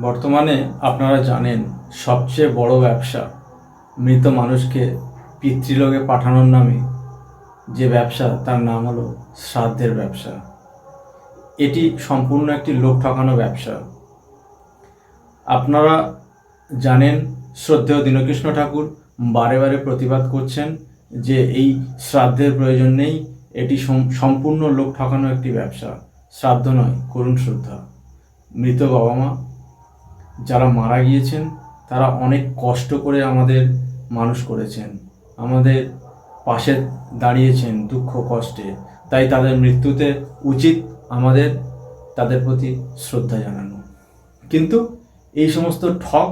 বর্তমানে আপনারা জানেন সবচেয়ে বড় ব্যবসা মৃত মানুষকে পিতৃলোকে পাঠানোর নামে যে ব্যবসা, তার নাম হলো শ্রাদ্ধের ব্যবসা। এটি সম্পূর্ণ একটি লোক ঠকানো ব্যবসা। আপনারা জানেন শ্রদ্ধেয় দীনকৃষ্ণ ঠাকুর বারে বারে প্রতিবাদ করছেন যে এই শ্রাদ্ধের প্রয়োজন নেই, এটি সম- সম্পূর্ণ লোক ঠকানো একটি ব্যবসা। শ্রাদ্ধ নয়, করুণ শ্রদ্ধা। মৃত বাবা মা যারা মারা গিয়েছেন, তারা অনেক কষ্ট করে আমাদের মানুষ করেছেন। আমাদের পাশে দাঁড়িয়েছেন দুঃখ, কষ্টে। তাই তাদের মৃত্যুতে উচিত আমাদের, তাদের প্রতি শ্রদ্ধা জানানো। কিন্তু এই সমস্ত ঠক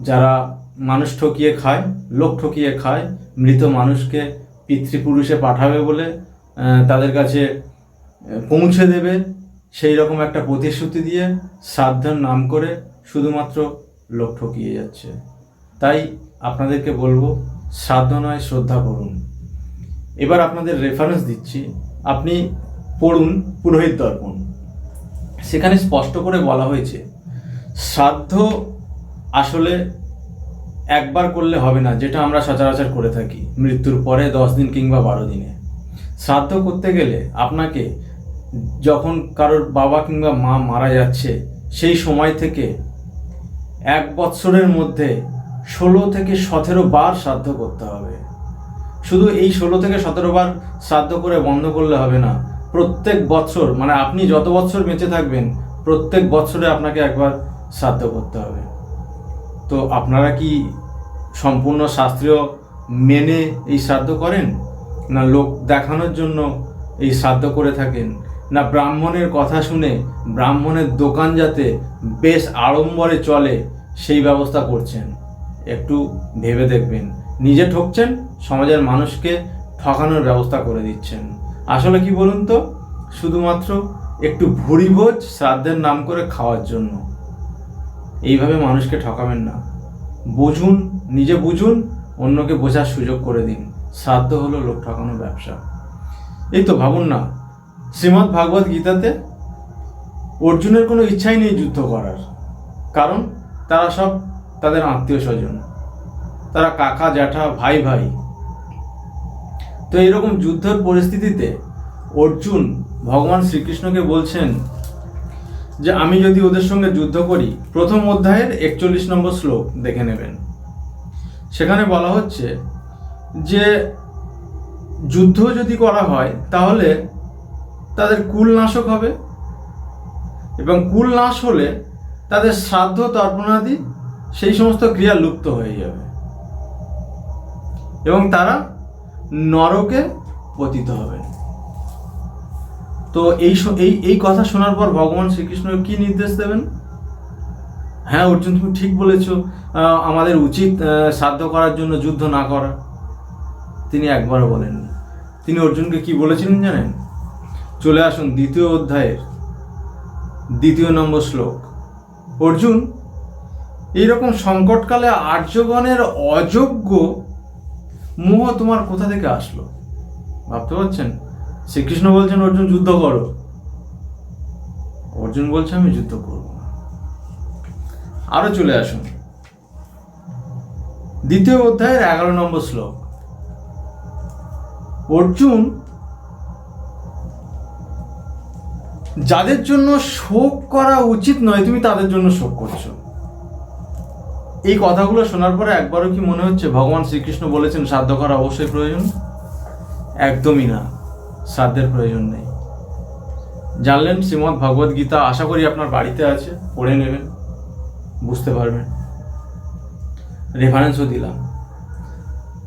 যারা মানুষ ঠকিয়ে খায়, লোক ঠকিয়ে খায়, মৃত মানুষকে পিতৃপুরুষে পাঠাবে বলে তাদের কাছে পৌঁছে দেবে সেই রকম একটা প্রতিশ্রুতি দিয়ে শ্রাদ্ধের নাম করে শুধুমাত্র লোক ঠকিয়ে যাচ্ছে। তাই আপনাদেরকে বলব শ্রাদ্ধ নয় শ্রদ্ধা করুন। এবার আপনাদের রেফারেন্স দিচ্ছি। আপনি পড়ুন পুরোহিত দর্পণ। সেখানে স্পষ্ট করে বলা হয়েছে শ্রাদ্ধ আসলে একবার করলে হবে না, যেটা আমরা সচরাচর করে থাকি, মৃত্যুর পরে দশ দিন কিংবা বারো দিনে। শ্রাদ্ধ করতে গেলে আপনাকে যখন কারোর বাবা কিংবা মা মারা যাচ্ছে, সেই সময় থেকে এক বৎসরের মধ্যে ষোলো থেকে সতেরো বার শ্রাদ্ধ করতে হবে। শুধু এই ষোলো থেকে সতেরো বার শ্রাদ্ধ করে বন্ধ করলে হবে না, প্রত্যেক বছর মানে আপনি যত বছর বেঁচে থাকবেন, প্রত্যেক বছরে আপনাকে একবার শ্রাদ্ধ করতে হবে। তো আপনারা কি সম্পূর্ণ শাস্ত্রীয় মেনে এই শ্রাদ্ধ করেন? না লোক দেখানোর জন্য এই শ্রাদ্ধ করে থাকেন? না ব্রাহ্মণের কথা শুনে ব্রাহ্মণের দোকান যাতে বেশ আড়ম্বরে চলে, সেই ব্যবস্থা করছেন। একটু ভেবে দেখবেন। নিজে ঠকছেন, সমাজের মানুষকে ঠকানোর ব্যবস্থা করে দিচ্ছেন। আসলে কি বলুন তো? শুধুমাত্র একটু ভুড়ি ভোজ শ্রাদ্ধের নাম করে খাওয়ার জন্য। এইভাবে মানুষকে ঠকাবেন না। বুঝুন, নিজে বুঝুন, অন্যকে বোঝার সুযোগ করে দিন। শ্রাদ্ধ হলো লোক ঠকানোর ব্যবসা। এই তো ভাবুন না শ্রীমদ্ ভাগবত গীতাতে অর্জুনের কোনো ইচ্ছাই নেই যুদ্ধ করার। কারণ তারা সব তাদের আত্মীয় স্বজন। তারা কাকা, জ্যাঠা, ভাই ভাই। তো এরকম যুদ্ধের পরিস্থিতিতে অর্জুন ভগবান শ্রীকৃষ্ণকে বলছেন যে, আমি যদি ওদের সঙ্গে যুদ্ধ করি, প্রথম অধ্যায়ের একচল্লিশ নম্বর শ্লোক দেখে নেবেন। সেখানে বলা হচ্ছে যে, যুদ্ধ যদি করা হয়, তাহলে তাদের কুল নাশক হবে এবং কুল নাশ হলে তাদের শ্রাদ্ধ, তর্পণাদি সেই সমস্ত ক্রিয়া লুপ্ত হয়ে যাবে। এবং তারা নরকে পতিত হবে। তো এই এই এই কথা শোনার পর ভগবান শ্রীকৃষ্ণ কি নির্দেশ দেবেন? হ্যাঁ অর্জুন, তুমি ঠিক বলেছ আমাদের উচিত শ্রাদ্ধ করার জন্য যুদ্ধ না করা। তিনি একবারও বলেননি। তিনি অর্জুনকে কি বলেছিলেন জানেন? চলে আসুন দ্বিতীয় অধ্যায়ের দ্বিতীয় নম্বর শ্লোক। অর্জুন, এইরকম সংকটকালে আর্যগণের অযোগ্য মোহ তোমার কোথা থেকে আসলো? ভাবতে পারছেন? শ্রীকৃষ্ণ বলছেন, অর্জুন, যুদ্ধ করো। অর্জুন বলছে, আমি যুদ্ধ করব আরও চলে আসুন। দ্বিতীয় অধ্যায়ের এগারো নম্বর শ্লোক। অর্জুন যাদের জন্য শোক করা উচিত নয়, তুমি তাদের জন্য শোক করছ। এই কথাগুলো শোনার পরে একবারও কি মনে হচ্ছে ভগবান শ্রীকৃষ্ণ বলেছেন শ্রাদ্ধ করা অবশ্যই প্রয়োজন? একদমই না। শ্রাদ্ধের প্রয়োজন নেই। জানলেন শ্রীমদ্ ভগবদ গীতা, আশা করি আপনার বাড়িতে আছে, পড়ে নেবেন, বুঝতে পারবেন। রেফারেন্সও দিলাম।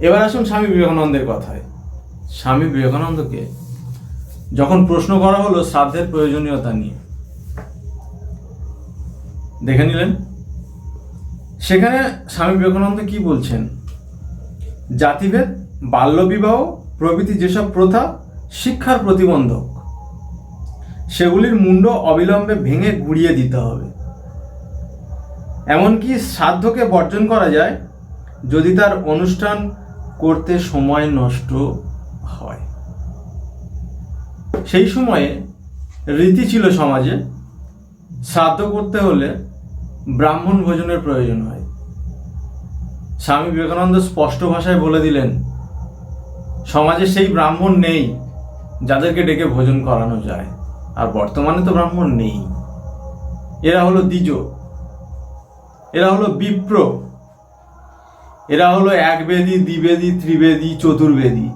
এবার আসুন স্বামী বিবেকানন্দের কথায়। স্বামী বিবেকানন্দকে যখন প্রশ্ন করা হলো শ্রাদ্ধের প্রয়োজনীয়তা নিয়ে। দেখে নিলেন? সেখানে স্বামী বিবেকানন্দ কি বলছেন? জাতিভেদ, বাল্যবিবাহ, প্রভৃতি যেসব প্রথা, শিক্ষার প্রতিবন্ধক। সেগুলির মুন্ড অবিলম্বে ভেঙে গুড়িয়ে দিতে হবে। এমনকি শ্রাদ্ধকে বর্জন করা যায় যদি তার অনুষ্ঠান করতে সময় নষ্ট হয়। সেই সময়ে রীতি ছিল সমাজে, শ্রাদ্ধ করতে হলে ব্রাহ্মণ ভোজনের প্রয়োজন হয়। স্বামী বিবেকানন্দ স্পষ্ট ভাষায় বলে দিলেন, সমাজে সেই ব্রাহ্মণ নেই যাদেরকে ডেকে ভোজন করানো যায়, আর বর্তমানে তো ব্রাহ্মণ নেই। এরা হলো দ্বিজ, এরা হলো বিপ্র, এরা হলো একবেদী, দ্বিবেদী, ত্রিবেদী, চতুর্বেদী।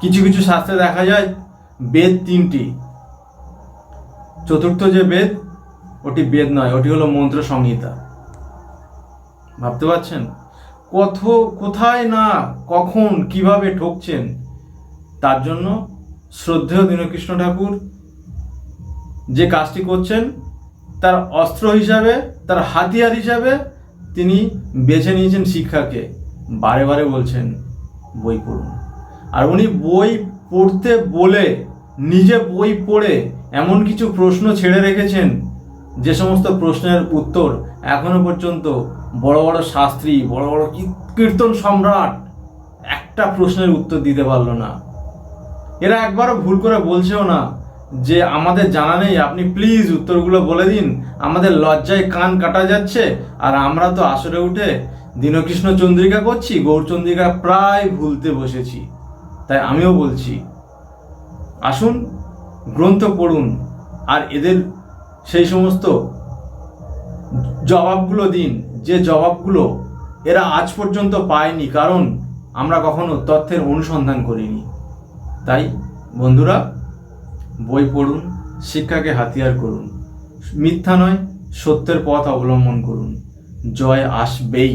কিছু কিছু শাস্ত্রে দেখা যায়, বেদ তিনটি। চতুর্থ যে বেদ, ওটি বেদ নয়, ওটি হলো মন্ত্র সংহিতা। ভাবতে পারছেন? কত, কোথায় না, কখন, কীভাবে ঠকছেন? তার জন্য শ্রদ্ধেয় দীনকৃষ্ণ ঠাকুর যে কাজটি করছেন, তার অস্ত্র হিসাবে, তার হাতিয়ার হিসাবে তিনি বেছে নিয়েছেন শিক্ষাকে। বারে বারে বলছেন, বই পড়ুন। আর উনি বই পড়তে বলে, নিজে বই পড়ে এমন কিছু প্রশ্ন ছেড়ে রেখেছেন, যে সমস্ত প্রশ্নের উত্তর এখনও পর্যন্ত বড় বড় শাস্ত্রী, বড় বড় কীর্তন সম্রাট একটা প্রশ্নের উত্তর দিতে পারল না। এরা একবারও ভুল করে বলছেও না যে আমাদের জানা নেই, আপনি প্লিজ উত্তরগুলো বলে দিন, আমাদের লজ্জায় কান কাটা যাচ্ছে আর আমরা তো আসরে উঠে দীনকৃষ্ণ চন্দ্রিকা করছি, গৌরচন্দ্রিকা প্রায় ভুলতে বসেছি। তাই আমিও বলছি, আসুন, গ্রন্থ পড়ুন, আর এদের সেই সমস্ত জবাবগুলো দিন। যে জবাবগুলো এরা আজ পর্যন্ত পায়নি, কারণ আমরা কখনো তথ্যের অনুসন্ধান করিনি। তাই, বন্ধুরা, বই পড়ুন, শিক্ষাকে হাতিয়ার করুন, মিথ্যা নয়, সত্যের পথ অবলম্বন করুন। জয় আসবেই।